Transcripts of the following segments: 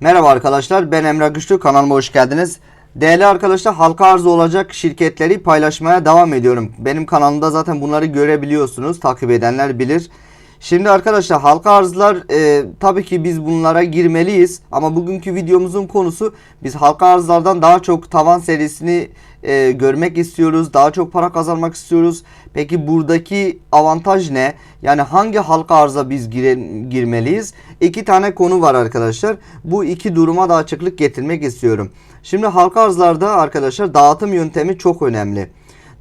Merhaba arkadaşlar ben Emre Güçlü kanalıma hoş geldiniz. Değerli arkadaşlar halka arz olacak şirketleri paylaşmaya devam ediyorum. Benim kanalımda zaten bunları görebiliyorsunuz. Takip edenler bilir. Şimdi arkadaşlar halka arzlar e, tabii ki biz bunlara girmeliyiz. Ama bugünkü videomuzun konusu biz halka arzlardan daha çok tavan serisini e, görmek istiyoruz. Daha çok para kazanmak istiyoruz. Peki buradaki avantaj ne? Yani hangi halka arza biz gire, girmeliyiz? İki tane konu var arkadaşlar. Bu iki duruma da açıklık getirmek istiyorum. Şimdi halka arzlarda arkadaşlar dağıtım yöntemi çok önemli.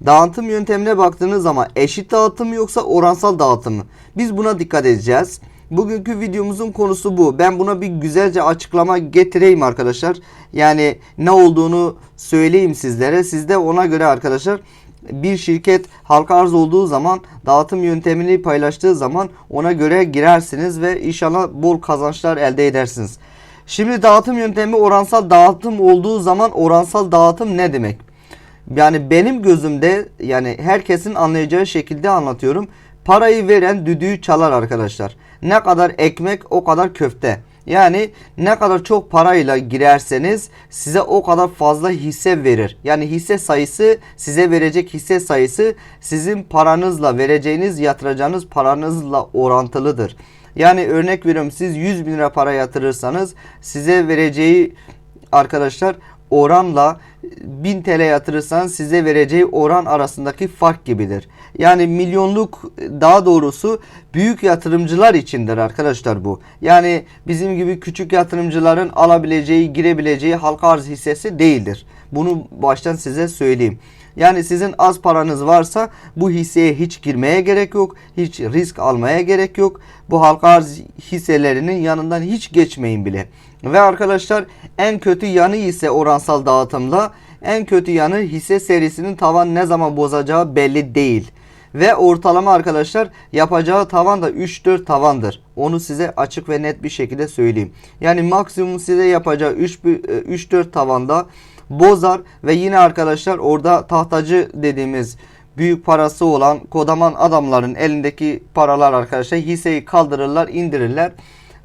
Dağıtım yöntemine baktığınız zaman eşit dağıtım yoksa oransal dağıtım mı? Biz buna dikkat edeceğiz. Bugünkü videomuzun konusu bu. Ben buna bir güzelce açıklama getireyim arkadaşlar. Yani ne olduğunu söyleyeyim sizlere. Siz de ona göre arkadaşlar bir şirket halka arz olduğu zaman dağıtım yöntemini paylaştığı zaman ona göre girersiniz ve inşallah bol kazançlar elde edersiniz. Şimdi dağıtım yöntemi oransal dağıtım olduğu zaman oransal dağıtım ne demek? Yani benim gözümde yani herkesin anlayacağı şekilde anlatıyorum. Parayı veren düdüğü çalar arkadaşlar. Ne kadar ekmek o kadar köfte. Yani ne kadar çok parayla girerseniz size o kadar fazla hisse verir. Yani hisse sayısı size verecek hisse sayısı sizin paranızla vereceğiniz yatıracağınız paranızla orantılıdır. Yani örnek veriyorum siz 100 bin lira para yatırırsanız size vereceği arkadaşlar oranla 1000 TL yatırırsanız size vereceği oran arasındaki fark gibidir. Yani milyonluk daha doğrusu büyük yatırımcılar içindir arkadaşlar bu. Yani bizim gibi küçük yatırımcıların alabileceği, girebileceği halka arz hissesi değildir. Bunu baştan size söyleyeyim. Yani sizin az paranız varsa bu hisseye hiç girmeye gerek yok. Hiç risk almaya gerek yok. Bu halka arz hisselerinin yanından hiç geçmeyin bile. Ve arkadaşlar en kötü yanı ise oransal dağıtımda en kötü yanı hisse serisinin tavan ne zaman bozacağı belli değil. Ve ortalama arkadaşlar yapacağı tavan da 3-4 tavandır. Onu size açık ve net bir şekilde söyleyeyim. Yani maksimum size yapacağı 3-4 tavanda bozar ve yine arkadaşlar orada tahtacı dediğimiz büyük parası olan kodaman adamların elindeki paralar arkadaşlar hisseyi kaldırırlar indirirler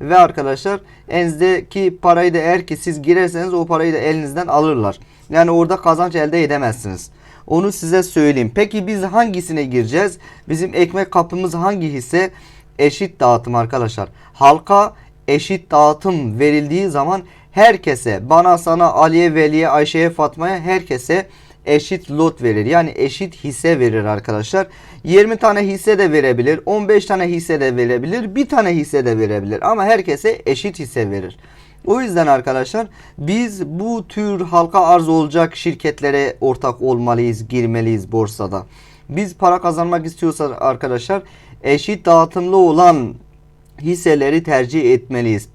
ve arkadaşlar elinizdeki parayı da eğer ki siz girerseniz o parayı da elinizden alırlar. Yani orada kazanç elde edemezsiniz. Onu size söyleyeyim. Peki biz hangisine gireceğiz? Bizim ekmek kapımız hangi hisse? Eşit dağıtım arkadaşlar. Halka eşit dağıtım verildiği zaman herkese bana sana Ali'ye Veli'ye Ayşe'ye Fatma'ya herkese eşit lot verir. Yani eşit hisse verir arkadaşlar. 20 tane hisse de verebilir. 15 tane hisse de verebilir. Bir tane hisse de verebilir. Ama herkese eşit hisse verir. O yüzden arkadaşlar biz bu tür halka arz olacak şirketlere ortak olmalıyız, girmeliyiz borsada. Biz para kazanmak istiyorsak arkadaşlar eşit dağıtımlı olan hisseleri tercih etmeliyiz.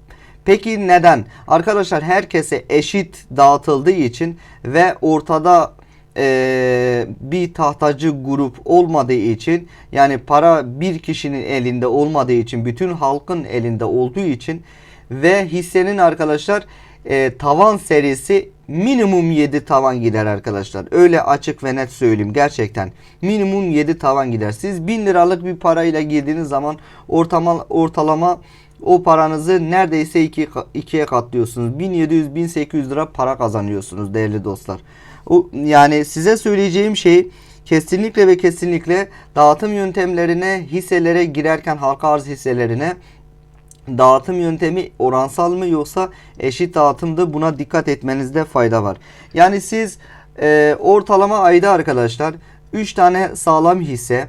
Peki neden? Arkadaşlar herkese eşit dağıtıldığı için ve ortada e, bir tahtacı grup olmadığı için yani para bir kişinin elinde olmadığı için bütün halkın elinde olduğu için ve hissenin arkadaşlar e, tavan serisi minimum 7 tavan gider arkadaşlar. Öyle açık ve net söyleyeyim gerçekten. Minimum 7 tavan gider. Siz 1000 liralık bir parayla girdiğiniz zaman ortama, ortalama o paranızı neredeyse iki, ikiye katlıyorsunuz. 1700-1800 lira para kazanıyorsunuz değerli dostlar. O, yani size söyleyeceğim şey kesinlikle ve kesinlikle dağıtım yöntemlerine hisselere girerken halka arz hisselerine dağıtım yöntemi oransal mı yoksa eşit dağıtımda buna dikkat etmenizde fayda var. Yani siz e, ortalama ayda arkadaşlar 3 tane sağlam hisse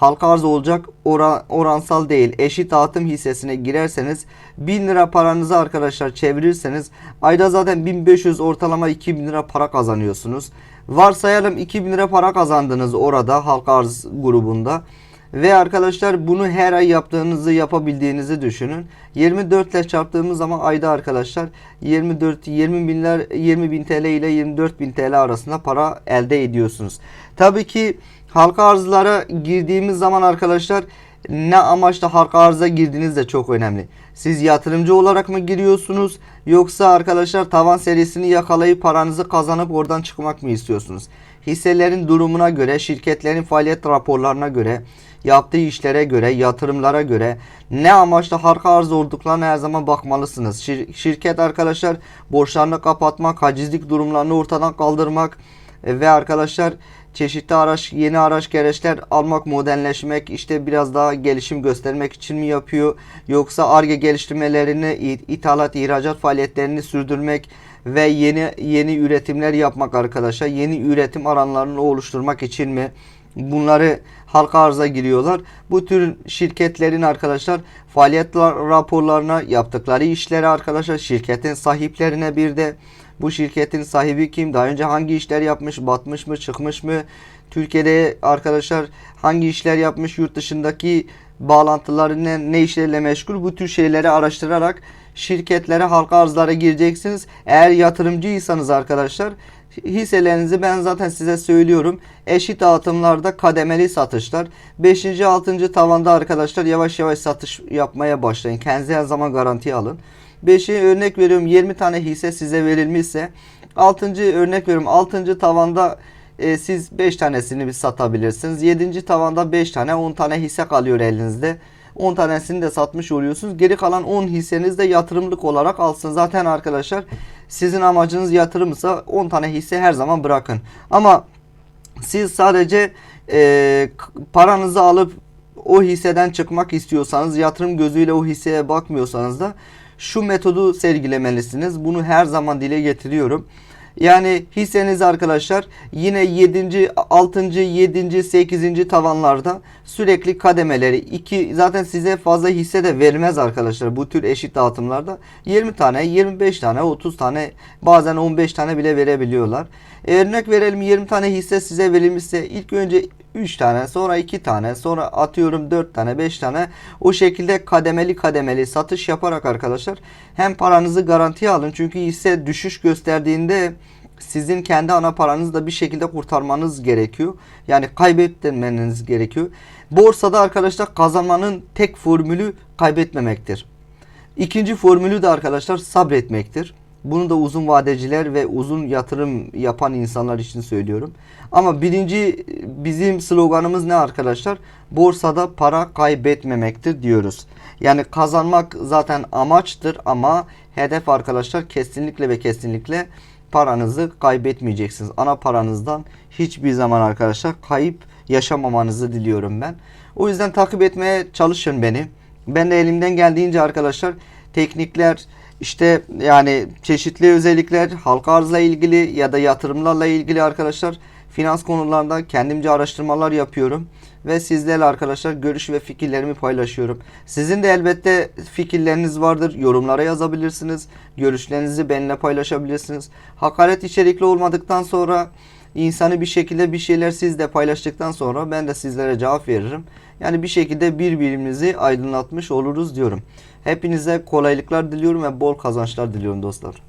halka arz olacak oran, oransal değil eşit dağıtım hissesine girerseniz 1000 lira paranızı arkadaşlar çevirirseniz ayda zaten 1500 ortalama 2000 lira para kazanıyorsunuz. Varsayalım 2000 lira para kazandınız orada halka arz grubunda. Ve arkadaşlar bunu her ay yaptığınızı yapabildiğinizi düşünün. 24 ile çarptığımız zaman ayda arkadaşlar 24 20 binler 20 bin TL ile 24 bin TL arasında para elde ediyorsunuz. Tabii ki halka arzlara girdiğimiz zaman arkadaşlar ne amaçla halka arıza girdiğiniz de çok önemli. Siz yatırımcı olarak mı giriyorsunuz yoksa arkadaşlar tavan serisini yakalayıp paranızı kazanıp oradan çıkmak mı istiyorsunuz? hisselerin durumuna göre, şirketlerin faaliyet raporlarına göre, yaptığı işlere göre, yatırımlara göre ne amaçla halka arz olduklarına her zaman bakmalısınız. Şir- şirket arkadaşlar borçlarını kapatmak, hacizlik durumlarını ortadan kaldırmak ve arkadaşlar çeşitli araç, yeni araç gereçler almak, modelleşmek, işte biraz daha gelişim göstermek için mi yapıyor? Yoksa ARGE geliştirmelerini, ithalat, ihracat faaliyetlerini sürdürmek ve yeni yeni üretimler yapmak arkadaşlar. Yeni üretim alanlarını oluşturmak için mi? Bunları halka arıza giriyorlar. Bu tür şirketlerin arkadaşlar faaliyet la- raporlarına yaptıkları işleri arkadaşlar şirketin sahiplerine bir de bu şirketin sahibi kim? Daha önce hangi işler yapmış? Batmış mı? Çıkmış mı? Türkiye'de arkadaşlar hangi işler yapmış? Yurt dışındaki bağlantıları ne, ne işlerle meşgul? Bu tür şeyleri araştırarak şirketlere halka arzlara gireceksiniz. Eğer yatırımcıysanız arkadaşlar hisselerinizi ben zaten size söylüyorum. Eşit dağıtımlarda kademeli satışlar. 5. 6. tavanda arkadaşlar yavaş yavaş satış yapmaya başlayın. Kendinize her zaman garanti alın. 5'i örnek veriyorum 20 tane hisse size verilmişse 6. örnek veriyorum 6. tavanda e, siz 5 tanesini bir satabilirsiniz. 7. tavanda 5 tane 10 tane hisse kalıyor elinizde. 10 tanesini de satmış oluyorsunuz. Geri kalan 10 hisseniz de yatırımlık olarak alsın. Zaten arkadaşlar sizin amacınız yatırımsa 10 tane hisse her zaman bırakın. Ama siz sadece e, paranızı alıp o hisseden çıkmak istiyorsanız yatırım gözüyle o hisseye bakmıyorsanız da şu metodu sergilemelisiniz. Bunu her zaman dile getiriyorum. Yani hisseniz arkadaşlar yine 7. 6. 7. 8. tavanlarda sürekli kademeleri 2 zaten size fazla hisse de vermez arkadaşlar bu tür eşit dağıtımlarda 20 tane 25 tane 30 tane bazen 15 tane bile verebiliyorlar. Örnek verelim 20 tane hisse size verilmişse ilk önce 3 tane sonra 2 tane sonra atıyorum 4 tane 5 tane o şekilde kademeli kademeli satış yaparak arkadaşlar hem paranızı garantiye alın çünkü hisse düşüş gösterdiğinde sizin kendi ana paranızı da bir şekilde kurtarmanız gerekiyor. Yani kaybetmemeniz gerekiyor. Borsada arkadaşlar kazanmanın tek formülü kaybetmemektir. İkinci formülü de arkadaşlar sabretmektir. Bunu da uzun vadeciler ve uzun yatırım yapan insanlar için söylüyorum. Ama birinci bizim sloganımız ne arkadaşlar? Borsada para kaybetmemektir diyoruz. Yani kazanmak zaten amaçtır ama hedef arkadaşlar kesinlikle ve kesinlikle paranızı kaybetmeyeceksiniz. Ana paranızdan hiçbir zaman arkadaşlar kayıp yaşamamanızı diliyorum ben. O yüzden takip etmeye çalışın beni. Ben de elimden geldiğince arkadaşlar teknikler işte yani çeşitli özellikler halka arzla ilgili ya da yatırımlarla ilgili arkadaşlar finans konularında kendimce araştırmalar yapıyorum ve sizlerle arkadaşlar görüş ve fikirlerimi paylaşıyorum. Sizin de elbette fikirleriniz vardır. Yorumlara yazabilirsiniz. Görüşlerinizi benimle paylaşabilirsiniz. Hakaret içerikli olmadıktan sonra insanı bir şekilde bir şeyler siz de paylaştıktan sonra ben de sizlere cevap veririm. Yani bir şekilde birbirimizi aydınlatmış oluruz diyorum. Hepinize kolaylıklar diliyorum ve bol kazançlar diliyorum dostlar.